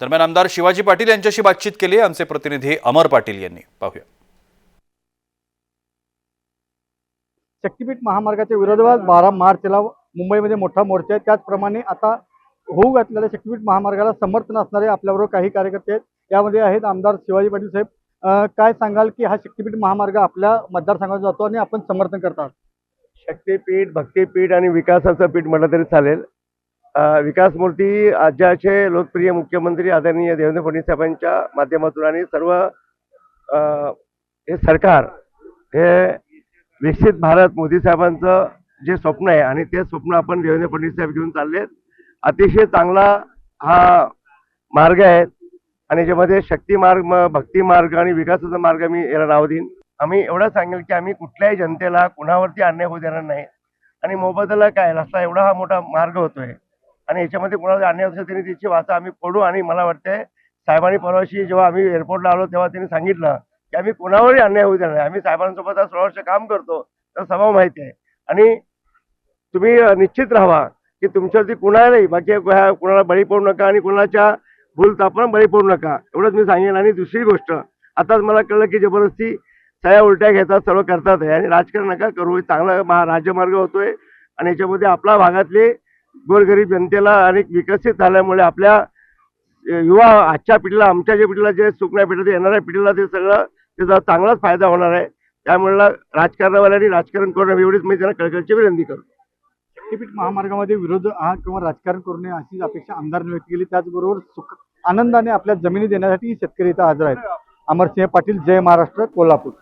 दरम्यान आमदार शिवाजी पाटील यांच्याशी बातचीत केली. आमचे प्रतिनिधी अमर पाटील यांनी. पाहूया. शक्तीपीठ महामार्गाच्या विरोधात बारा मार्चला मुंबईमध्ये मोठा मोर्चा आहे. त्याचप्रमाणे आता होऊ घातलेल्या शक्तीपीठ महामार्गाला समर्थन असणारे आपल्याबरोबर काही कार्यकर्ते आहेत. यामध्ये आहेत आमदार शिवाजी पाटील साहेब. काय सांगाल की हा शक्तीपीठ महामार्ग आपल्या मतदारसंघात जातो आणि आपण समर्थन करतात शक्तीपीठ भक्तीपीठ आणि विकासाचं पीठ म्हटलं तरी चालेल. विकास मूर्ती राज्याचे लोकप्रिय मुख्यमंत्री आदरणीय देवेंद्र फडणवीस साहेबांच्या माध्यमातून आणि सर्व हे सरकार हे विकसित भारत मोदी साहेबांचं जे स्वप्न आहे आणि ते स्वप्न आपण देवेंद्र फडणवीस साहेब घेऊन चाललेत अतिशय चांगला हा मार्ग आहे आणि याच्यामध्ये शक्ती मार्ग भक्ती मार्ग आणि विकासाचा मार्ग मी याला नाव देईन. आम्ही एवढं सांगेल की आम्ही कुठल्याही जनतेला कुणावरती अन्याय होऊ देणार नाही. आणि मोबदला काय रस्ता एवढा हा मोठा मार्ग होतोय. आणि याच्यामध्ये कुणाला अन्याय असेल त्यांनी त्याची वाचा आम्ही पडू आणि मला वाटतंय साहेबांनी परवाशी जेव्हा आम्ही एअरपोर्टला आलो तेव्हा त्यांनी सांगितलं की आम्ही कुणावरही अन्याय होऊ देणार नाही. आम्ही साहेबांसोबत आज सोळा वर्ष काम करतो तर सभा माहिती आहे. आणि तुम्ही निश्चित राहा की तुमच्यावरती कुणालाही बाकी कुणाला बळी पडू नका आणि कुणाच्या भूल तापण बळी पडू नका. एवढंच मी सांगेन. आणि दुसरी गोष्ट आताच मला कळलं की जबरदस्ती सह्या उलट्या घेतात सर्व करतात. आहे आणि राजकारण नका करू. चांगला मा- राज्यमार्ग होतोय. आणि याच्यामध्ये आपल्या भागातले गोरगरीब जनतेला आणि विकसित झाल्यामुळे आपल्या युवा आजच्या पिढीला आमच्या ज्या पिढीला जे सुकण्या पिढीला येणाऱ्या पिढीला ते सगळं त्याचा चांगलाच फायदा होणार आहे. त्यामुळे राजकारणावाल्यांनी राजकारण करणं एवढीच मी त्यांना कळकळची विनंती करतो शक्तीपीठ महामार्गामध्ये विरोध हा किंवा राजकारण करू नये अशी अपेक्षा आमदारांनी व्यक्त केली. त्याचबरोबर सुख आनंदाने आपल्या जमिनी देण्यासाठी शेतकरी इथं हजर आहेत. अमरसिंह पाटील जय महाराष्ट्र कोल्हापूर.